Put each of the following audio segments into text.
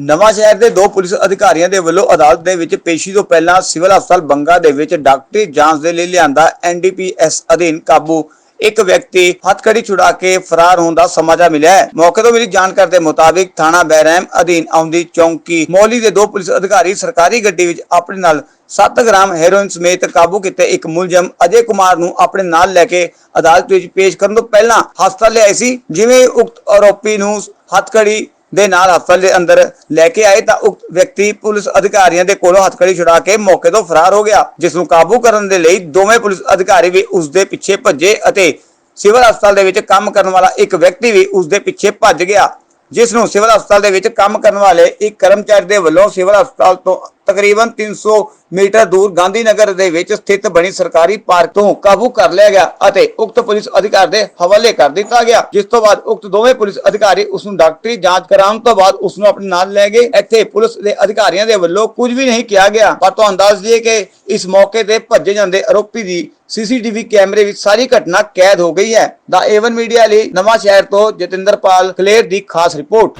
ਨਵਾਂ ਸ਼ਹਿਰ ਦੇ ਦੋ ਪੁਲਿਸ ਅਧਿਕਾਰੀਆਂ ਦੇ ਵੱਲੋਂ ਅਦਾਲਤ ਦੇ ਵਿੱਚ ਪੇਸ਼ੀ ਤੋਂ ਪਹਿਲਾਂ ਸਿਵਲ ਹਸਪਤਾਲ ਬੰਗਾ ਦੇ ਵਿੱਚ ਡਾਕਟਰੀ ਜਾਂਚ ਦੇ ਲਈ ਲਿਆਂਦਾ ਐਨਡੀਪੀਐਸ ਅਧੀਨ ਕਾਬੂ। ਇੱਕ ਵਿਅਕਤੀ ਹੱਥਕੜੀ ਛੁਡਾ ਕੇ ਫਰਾਰ ਹੋਣ ਦਾ ਸਮਾਚਾਰ ਮਿਲਿਆ ਹੈ। ਮੌਕੇ ਤੋਂ ਮਿਲੀ ਜਾਣਕਾਰੀ ਦੇ ਮੁਤਾਬਿਕ ਥਾਣਾ ਬਹਿਰਮ ਅਧੀਨ ਆਉਂਦੀ ਚੌਂਕੀ ਮੌਲੀ ਦੇ ਦੋ ਪੁਲਿਸ ਅਧਿਕਾਰੀ ਸਰਕਾਰੀ ਗੱਡੀ ਵਿੱਚ ਆਪਣੇ ਨਾਲ 7 ਗ੍ਰਾਮ ਹੈਰੋਇਨ ਸਮੇਤ ਕਾਬੂ ਕੀਤੇ ਇੱਕ ਮੁਲਜ਼ਮ ਅਜੇ ਕੁਮਾਰ ਨੂੰ ਆਪਣੇ ਨਾਲ ਲੈ ਕੇ ਅਦਾਲਤ ਵਿੱਚ ਪੇਸ਼ ਕਰਨ ਤੋਂ ਪਹਿਲਾਂ ਹਸਪਤਾਲ ਲਿਆਏ ਸੀ। ਜਿਵੇਂ ਉਕਤ ਆਰੋਪੀ ਨੂੰ ਹੱਥਕੜੀ ਦੇ ਨਾਲ ਹਸਪਤਾਲ ਦੇ ਅੰਦਰ ਲੈ ਕੇ ਆਏ ਤਾਂ ਉਕਤ ਵਿਅਕਤੀ ਪੁਲਿਸ ਅਧਿਕਾਰੀਆਂ ਦੇ ਕੋਲੋਂ ਹੱਥਕੜੀ ਛੁਡਾ ਕੇ ਮੌਕੇ ਤੋਂ ਫਰਾਰ ਹੋ ਗਿਆ, ਜਿਸ ਨੂੰ ਕਾਬੂ ਕਰਨ ਦੇ ਲਈ ਦੋਵੇਂ ਪੁਲਿਸ ਅਧਿਕਾਰੀ ਵੀ ਉਸ ਦੇ ਪਿੱਛੇ ਭੱਜੇ ਅਤੇ ਸਿਵਲ ਹਸਪਤਾਲ ਦੇ ਵਿੱਚ ਕੰਮ ਕਰਨ ਵਾਲਾ ਇੱਕ ਵਿਅਕਤੀ ਵੀ ਉਸ ਦੇ ਪਿੱਛੇ ਭੱਜ ਗਿਆ, ਜਿਸ ਨੂੰ ਸਿਵਲ ਹਸਪਤਾਲ ਦੇ ਵਿੱਚ ਕੰਮ ਕਰਨ ਵਾਲੇ ਇੱਕ ਕਰਮਚਾਰੀ ਦੇ ਵੱਲੋਂ ਸਿਵਲ ਹਸਪਤਾਲ ਤੋਂ ਤਕਰੀਬਨ 300 ਮੀਟਰ ਦੂਰ ਗਾਂਧੀ ਨਗਰ ਦੇ ਵਿੱਚ ਸਥਿਤ ਬਣੀ ਸਰਕਾਰੀ ਪਾਰਕ ਤੋਂ ਕਾਬੂ ਕਰ ਲਿਆ ਗਿਆ ਅਤੇ ਉਕਤ ਪੁਲਿਸ ਅਧਿਕਾਰੀ ਦੇ ਹਵਾਲੇ ਕਰ ਦਿੱਤਾ ਗਿਆ, ਜਿਸ ਤੋਂ ਬਾਅਦ ਉਕਤ ਦੋਵੇਂ ਪੁਲਿਸ ਅਧਿਕਾਰੀ ਉਸ ਨੂੰ ਡਾਕਟਰੀ ਜਾਂਚ ਕਰਾਉਣ ਤੋਂ ਬਾਅਦ ਉਸ ਨੂੰ ਆਪਣੇ ਨਾਲ ਲੈ ਗਏ। ਇੱਥੇ ਪੁਲਿਸ ਦੇ ਅਧਿਕਾਰੀਆਂ ਦੇ ਵੱਲੋਂ ਕੁਝ ਵੀ ਨਹੀਂ ਕਿਹਾ ਗਿਆ, ਪਰ ਤੁਹਾਨੂੰ ਦੱਸ ਦਈਏ ਕਿ ਇਸ ਮੌਕੇ ਤੇ ਭੱਜੇ ਜਾਂਦੇ ਆਰੋਪੀ ਦੀ ਸੀਸੀਟੀਵੀ ਕੈਮਰੇ ਵਿੱਚ ਸਾਰੀ ਘਟਨਾ ਕੈਦ ਹੋ ਗਈ ਹੈ। ਦਾ ਏਵਨ ਮੀਡੀਆ ਲਈ ਨਵਾਂ ਸ਼ਹਿਰ ਤੋਂ ਜਤਿੰਦਰਪਾਲ ਕਲੇਰ ਦੀ ਖਾਸ ਰਿਪੋਰਟ।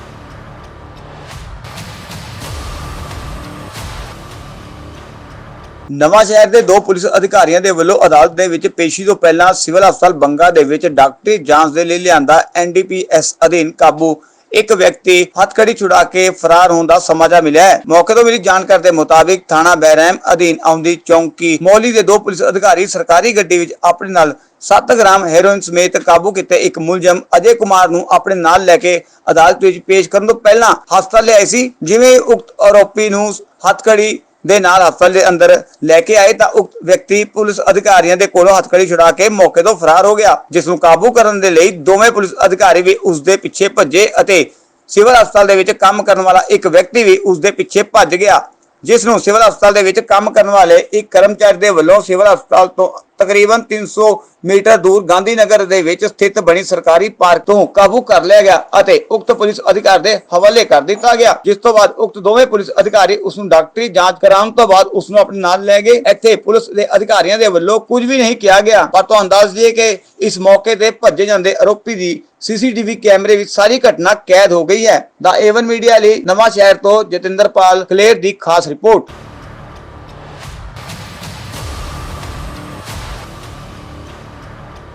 ਨਵਾਂ ਸ਼ਹਿਰ ਦੇ ਦੋ ਪੁਲਿਸ ਅਧਿਕਾਰੀਆਂ ਦੇ ਵੱਲੋਂ ਅਦਾਲਤ ਦੇ ਵਿੱਚ ਪੇਸ਼ੀ ਤੋਂ ਪਹਿਲਾਂ ਸਿਵਲ ਹਸਪਤਾਲ ਬੰਗਾ ਦੇ ਵਿੱਚ ਡਾਕਟਰੀ ਜਾਂਚ ਦੇ ਲਈ ਲਿਆਂਦਾ ਐਨਡੀਪੀਐਸ ਅਧੀਨ ਕਾਬੂ। ਇੱਕ ਵਿਅਕਤੀ ਹੱਥਕੜੀ ਛੁਡਾ ਕੇ ਫਰਾਰ ਹੋਣ ਦਾ ਸਮਾਚਾਰ ਮਿਲਿਆ ਹੈ। ਮੌਕੇ ਤੋਂ ਮਿਲੀ ਜਾਣਕਾਰੀ ਦੇ ਮੁਤਾਬਿਕ ਥਾਣਾ ਬਹਿਰਮ ਅਧੀਨ ਆਉਂਦੀ ਚੌਂਕੀ ਮੌਲੀ ਦੇ ਦੋ ਪੁਲਿਸ ਅਧਿਕਾਰੀ ਸਰਕਾਰੀ ਗੱਡੀ ਵਿੱਚ ਆਪਣੇ ਨਾਲ 7 ਗ੍ਰਾਮ ਹੈਰੋਇਨ ਸਮੇਤ ਕਾਬੂ ਕੀਤੇ ਇੱਕ ਮੁਲਜ਼ਮ ਅਜੇ ਕੁਮਾਰ ਨੂੰ ਆਪਣੇ ਨਾਲ ਲੈ ਕੇ ਅਦਾਲਤ ਵਿੱਚ ਪੇਸ਼ ਕਰਨ ਤੋਂ ਪਹਿਲਾਂ ਹਸਪਤਾਲ ਲਿਆਏ ਸੀ। ਜਿਵੇਂ ਉਕਤ ਆਰੋਪੀ ਨੂੰ ਹੱਥਕੜੀ ਦੇ ਨਾਲ ਹਸਪਤਾਲ ਦੇ ਅੰਦਰ ਲੈ ਕੇ ਆਏ ਤਾਂ ਉਕਤ ਵਿਅਕਤੀ ਪੁਲਿਸ ਅਧਿਕਾਰੀਆਂ ਦੇ ਕੋਲੋਂ ਹੱਥਕੜੀ ਛੁਡਾ ਕੇ ਮੌਕੇ ਤੋਂ ਫਰਾਰ ਹੋ ਗਿਆ, ਜਿਸ ਨੂੰ ਕਾਬੂ ਕਰਨ ਦੇ ਲਈ ਦੋਵੇਂ ਪੁਲਿਸ ਅਧਿਕਾਰੀ ਵੀ ਉਸ ਦੇ ਪਿੱਛੇ ਭੱਜੇ ਅਤੇ ਸਿਵਲ ਹਸਪਤਾਲ ਦੇ ਵਿੱਚ ਕੰਮ ਕਰਨ ਵਾਲਾ ਇੱਕ ਵਿਅਕਤੀ ਵੀ ਉਸ ਦੇ ਪਿੱਛੇ ਭੱਜ ਗਿਆ, ਜਿਸ ਨੂੰ ਸਿਵਲ ਹਸਪਤਾਲ ਦੇ ਵਿੱਚ ਕੰਮ ਕਰਨ ਵਾਲੇ ਇੱਕ ਕਰਮਚਾਰੀ ਦੇ ਵੱਲੋਂ ਸਿਵਲ ਹਸਪਤਾਲ ਤੋਂ ਤਕਰੀਬਨ 300 ਮੀਟਰ ਦੂਰ ਗਾਂਧੀ ਦੇ ਵਿੱਚ ਸਥਿਤ ਬਣੀ ਸਰਕਾਰੀ ਪਾਰਕ ਤੋਂ ਕਾਬੂ ਕਰ ਲਿਆ ਗਿਆ ਅਤੇ ਉਕਤ ਪੁਲਿਸ ਅਧਿਕਾਰੀ ਦੇ ਹਵਾਲੇ ਕਰ ਦਿੱਤਾ ਗਿਆ, ਜਿਸ ਤੋਂ ਬਾਅਦ ਉਕਤ ਦੋਵੇਂ ਪੁਲਿਸ ਅਧਿਕਾਰੀ ਉਸ ਨੂੰ ਡਾਕਟਰੀ ਜਾਂਚ ਕਰਾਉਣ ਤੋਂ ਬਾਅਦ ਉਸ ਨੂੰ ਆਪਣੇ ਨਾਲ ਲੈ ਗਏ। ਇੱਥੇ ਪੁਲਿਸ ਦੇ ਅਧਿਕਾਰੀਆਂ ਦੇ ਵੱਲੋਂ ਕੁਝ ਵੀ ਨਹੀਂ ਕਿਹਾ ਗਿਆ, ਪਰ ਤੁਹਾਨੂੰ ਦੱਸ ਦਈਏ ਕਿ ਇਸ ਮੌਕੇ ਤੇ ਭੱਜੇ ਜਾਂਦੇ ਆਰੋਪੀ ਦੀ ਸੀਸੀਟੀਵੀ ਕੈਮਰੇ ਵਿੱਚ ਸਾਰੀ ਘਟਨਾ ਕੈਦ ਹੋ ਗਈ ਹੈ। ਦਾ ਏਵਨ ਮੀਡੀਆ ਲਈ ਨਵਾਂ ਸ਼ਹਿਰ ਤੋਂ ਜਤਿੰਦਰਪਾਲ ਕਲੇਰ ਦੀ ਖਾਸ ਰਿਪੋਰਟ।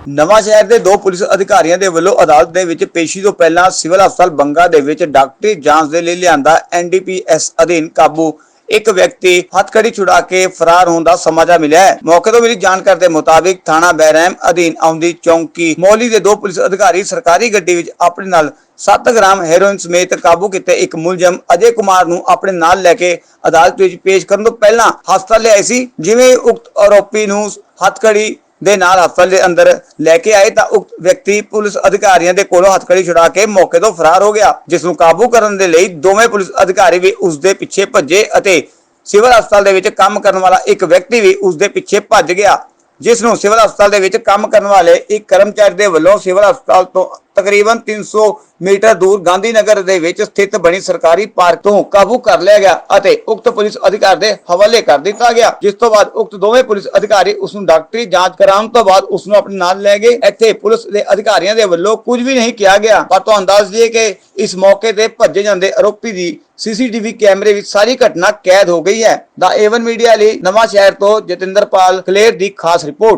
ਨਵਾਂ ਸ਼ਹਿਰ ਦੇ ਦੋ ਪੁਲਿਸ ਅਧਿਕਾਰੀਆਂ ਦੇ ਵੱਲੋਂ ਅਦਾਲਤ ਦੇ ਵਿੱਚ ਪੇਸ਼ੀ ਤੋਂ ਪਹਿਲਾਂ ਸਿਵਲ ਹਸਪਤਾਲ ਬੰਗਾ ਦੇ ਵਿੱਚ ਡਾਕਟਰੀ ਜਾਂਚ ਦੇ ਲਈ ਲਿਆਂਦਾ ਐਨਡੀਪੀਐਸ ਅਧੀਨ ਕਾਬੂ। ਇੱਕ ਵਿਅਕਤੀ ਹੱਥਕੜੀ ਛੁਡਾ ਕੇ ਫਰਾਰ ਹੋਣ ਦਾ ਸਮਾਚਾਰ ਮਿਲਿਆ ਹੈ। ਮੌਕੇ ਤੋਂ ਮਿਲੀ ਜਾਣਕਾਰੀ ਦੇ ਮੁਤਾਬਿਕ ਥਾਣਾ ਬਹਿਰਮ ਅਧੀਨ ਆਉਂਦੀ ਚੌਂਕੀ ਮੌਲੀ ਦੇ ਦੋ ਪੁਲਿਸ ਅਧਿਕਾਰੀ ਸਰਕਾਰੀ ਗੱਡੀ ਵਿੱਚ ਆਪਣੇ ਨਾਲ 7 ਗ੍ਰਾਮ ਹੈਰੋਇਨ ਸਮੇਤ ਕਾਬੂ ਕੀਤੇ ਇੱਕ ਮੁਲਜ਼ਮ ਅਜੇ ਕੁਮਾਰ ਨੂੰ ਆਪਣੇ ਨਾਲ ਲੈ ਕੇ ਅਦਾਲਤ ਵਿੱਚ ਪੇਸ਼ ਕਰਨ ਤੋਂ ਪਹਿਲਾਂ ਹਸਪਤਾਲ ਲਿਆਏ ਸੀ। ਜਿਵੇਂ ਉਕਤ ਆਰੋਪੀ ਨੂੰ ਹੱਥਕੜੀ ਦੇ ਨਾਲ ਹਸਪਤਾਲ ਦੇ ਅੰਦਰ ਲੈ ਕੇ ਆਏ ਤਾਂ ਉਕਤ ਵਿਅਕਤੀ ਪੁਲਿਸ ਅਧਿਕਾਰੀਆਂ ਦੇ ਕੋਲੋਂ ਹੱਥਕੜੀ ਛੁਡਾ ਕੇ ਮੌਕੇ ਤੋਂ ਫਰਾਰ ਹੋ ਗਿਆ, ਜਿਸ ਨੂੰ ਕਾਬੂ ਕਰਨ ਦੇ ਲਈ ਦੋਵੇਂ ਪੁਲਿਸ ਅਧਿਕਾਰੀ ਵੀ ਉਸ ਦੇ ਪਿੱਛੇ ਭੱਜੇ ਅਤੇ ਸਿਵਲ ਹਸਪਤਾਲ ਦੇ ਵਿੱਚ ਕੰਮ ਕਰਨ ਵਾਲਾ ਇੱਕ ਵਿਅਕਤੀ ਵੀ ਉਸ ਦੇ ਪਿੱਛੇ ਭੱਜ ਗਿਆ, ਜਿਸ ਨੂੰ ਸਿਵਲ ਹਸਪਤਾਲ ਦੇ ਵਿੱਚ ਕੰਮ ਕਰਨ ਵਾਲੇ ਇੱਕ ਕਰਮਚਾਰੀ ਦੇ ਵੱਲੋਂ ਸਿਵਲ ਹਸਪਤਾਲ ਤੋਂ ਤਕਰੀਬਨ 300 ਮੀਟਰ ਦੂਰ ਗਾਂਧੀ ਨਗਰ ਦੇ ਵਿੱਚ ਸਥਿਤ ਬਣੀ ਸਰਕਾਰੀ ਪਾਰਕ ਤੋਂ ਕਾਬੂ ਕਰ ਲਿਆ ਗਿਆ ਅਤੇ ਉਕਤ ਪੁਲਿਸ ਅਧਿਕਾਰੀ ਦੇ ਹਵਾਲੇ ਕਰ ਦਿੱਤਾ ਗਿਆ, ਜਿਸ ਤੋਂ ਬਾਅਦ ਉਕਤ ਦੋਵੇਂ ਪੁਲਿਸ ਅਧਿਕਾਰੀ ਉਸ ਨੂੰ ਡਾਕਟਰੀ ਜਾਂਚ ਕਰਾਉਣ ਤੋਂ ਬਾਅਦ ਉਸ ਨੂੰ ਆਪਣੇ ਨਾਲ ਲੈ ਗਏ। ਇੱਥੇ ਪੁਲਿਸ ਦੇ ਅਧਿਕਾਰੀਆਂ ਦੇ ਵੱਲੋਂ ਕੁਝ ਵੀ ਨਹੀਂ ਕਿਹਾ ਗਿਆ, ਪਰ ਤੁਹਾਨੂੰ ਦੱਸ ਦਈਏ ਕਿ ਇਸ ਮੌਕੇ ਤੇ ਭੱਜੇ ਜਾਂਦੇ ਆਰੋਪੀ ਦੀ ਸੀਸੀਟੀਵੀ ਕੈਮਰੇ ਵਿੱਚ ਸਾਰੀ ਘਟਨਾ ਕੈਦ ਹੋ ਗਈ ਹੈ। ਦਾ ਏਵਨ ਮੀਡੀਆ ਲਈ ਨਵਾਂ ਸ਼ਹਿਰ ਤੋਂ ਜਤਿੰਦਰਪਾਲ ਕਲੇਰ ਦੀ ਖਾਸ ਰਿਪੋਰਟ।